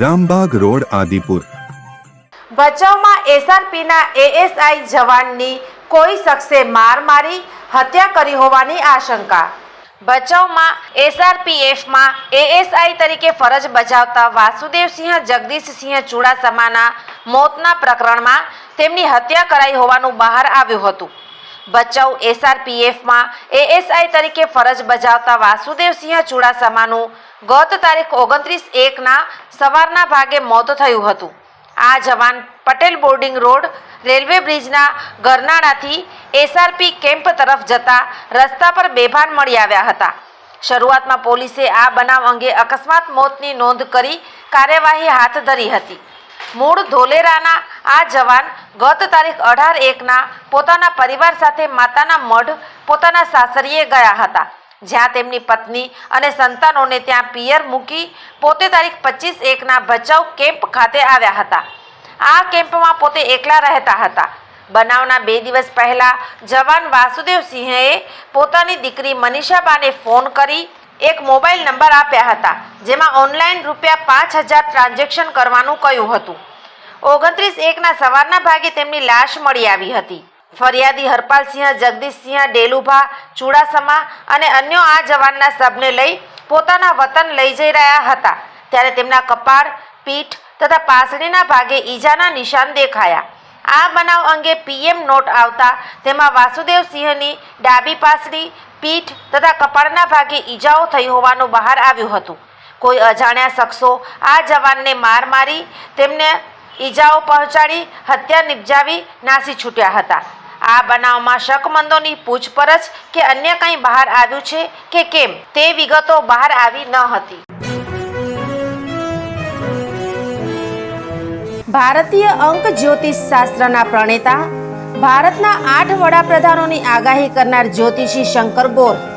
Rambag road, Adipur. ભચાઉમાં એસઆરપીના ASI જવાનની કોઈ શખ્સે માર મારી, હત્યા કરી હોવાની આશંકા. ભચાઉમાં એસઆરપીએફમાં એએસઆઈ તરીકે ફરજ બજાવતા વાસુદેવસિંહ, જગદીશસિંહ ચુડાસમાના મોતના પ્રકરણમાં તેમની હત્યા કરાઈ હોવાનું બહાર આવ્યું હતું. ભચાઉ એસઆરપીએફમાં એએસઆઈ તરીકે ફરજ બજાવતા વાસુદેવસિંહ ચુડાસમાનું ગત તારીખ ઓગણત્રીસ એકના સવારના ભાગે મોત થયું હતું. આ જવાન પટેલ બોર્ડિંગ રોડ, રેલવે બ્રિજના ગરનાળાથી એસઆરપી કેમ્પ તરફ જતા રસ્તા પર બેભાન મળી આવ્યા હતા. શરૂઆતમાં પોલીસે આ બનાવ અંગે અકસ્માત મોતની નોંધ કરી કાર્યવાહી હાથ ધરી હતી. મૂળ ધોલેરાના આ જવાન ગત તારીખ અઢાર એકના પોતાના પરિવાર સાથે માતાના મઢ પોતાના સાસરીએ ગયા હતા. જ્યાં તેમની પત્ની અને સંતાનોને ત્યાં પિયર મૂકી પોતે તારીખ પચીસ એકના ભચાઉ કેમ્પ ખાતે આવ્યા હતા. આ કેમ્પમાં પોતે એકલા રહેતા હતા. બનાવના બે દિવસ પહેલાં જવાન વાસુદેવ સિંહે પોતાની દીકરી મનીષાબાને ફોન કરી એક મોબાઈલ નંબર આપ્યા હતા, જેમાં ઓનલાઈન રૂપિયા પાંચ હજાર ટ્રાન્ઝેક્શન કરવાનું કહ્યું હતું. ઓગણત્રીસ એકના સવારના ભાગે તેમની લાશ મળી આવી હતી. ફરિયાદી હરપાલસિંહ, જગદીશસિંહ, ડેલુભા, ચુડાસમા અને અન્યો આ જવાનના શબને લઈ પોતાના વતન લઈ જઈ રહ્યા હતા. ત્યારે તેમના કપાળ, પીઠ તથા પાસળીના ભાગે ઈજાના નિશાન દેખાયા. આ બનાવ અંગે પીએમ નોટ આવતા તેમાં વાસુદેવસિંહની ડાબી પાસળી, પીઠ તથા કપાળના ભાગે ઈજાઓ થઈ હોવાનું બહાર આવ્યું હતું. કોઈ અજાણ્યા શખ્સો આ જવાનને માર મારી તેમને ઈજાઓ પહોંચાડી, હત્યા નિપજાવી, નાસી છૂટ્યા હતા. આ બનાવમાં શકમંદોની પૂછપરછ કે અન્ય કંઈ બહાર આવ્યું છે કે કેમ, તે વિગતો બહાર આવી ન હતી. ભારતીય અંક જ્યોતિષ શાસ્ત્રના પ્રણેતા, ભારતના આઠ વડાપ્રધાનોની આગાહી કરનાર જ્યોતિષી શંકર ગોર